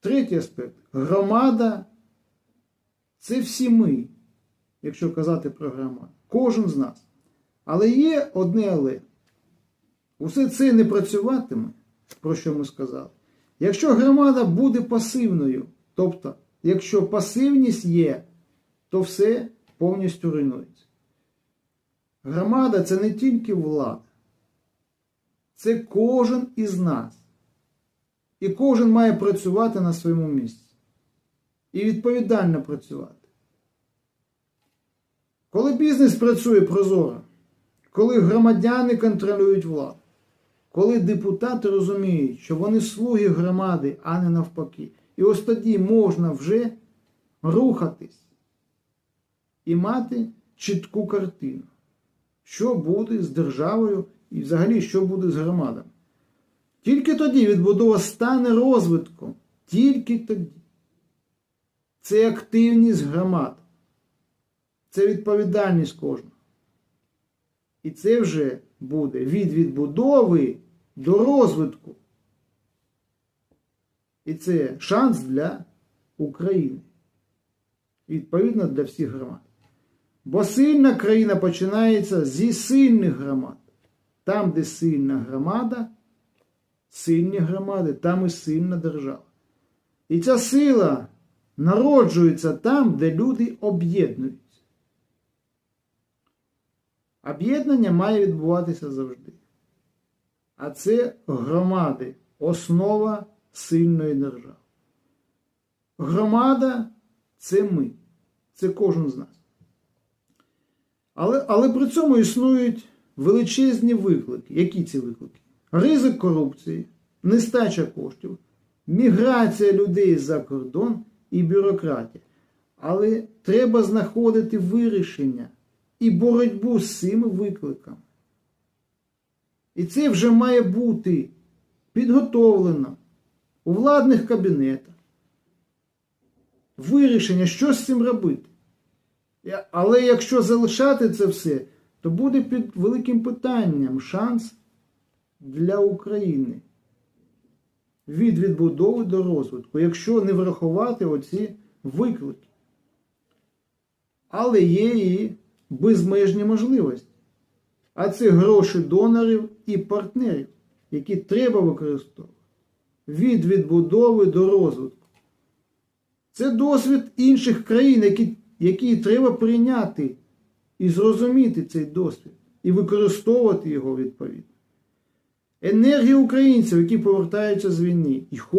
Третій аспект. Громада це всі ми, якщо казати про громаду. Кожен з нас. Але є одне але. Усе це не працюватиме, про що ми сказали. Якщо громада буде пасивною, тобто, якщо пасивність є, то все повністю руйнується. Громада це не тільки влада, це кожен із нас. І кожен має працювати на своєму місці. І відповідально працювати. Коли бізнес працює прозоро, коли громадяни контролюють владу, коли депутати розуміють, що вони слуги громади, а не навпаки. І ось тоді можна вже рухатись і мати чітку картину, що буде з державою і взагалі що буде з громадами. Тільки тоді відбудова стане розвитком. Тільки тоді. Це активність громад. Це відповідальність кожного. І це вже буде від відбудови до розвитку. І це шанс для України. І, Відповідно для всіх громад. Бо сильна країна починається зі сильних громад. Там, де сильна громада, сильні громади, там і сильна держава. І ця сила народжується там, де люди об'єднуються. Об'єднання має відбуватися завжди. А це громади, основа сильної держави. Громада це ми, це кожен з нас. Але, але при цьому існують величезні виклики. Які ці виклики? Ризик корупції, нестача коштів, міграція людей за кордон і бюрократія. Але треба знаходити вирішення і боротьбу з цими викликами. І це вже має бути підготовлено у владних кабінетах. Вирішення, що з цим робити. Але якщо залишати це все, то буде під великим питанням шанс для України від відбудови до розвитку, якщо не врахувати оці виклики. Але є і безмежні можливості. А це гроші донорів і партнерів, які треба використовувати від відбудови до розвитку. Це досвід інших країн, які, які треба прийняти і зрозуміти цей досвід, і використовувати його відповідно. Енергія українців, які повертаються з війни і хочуть.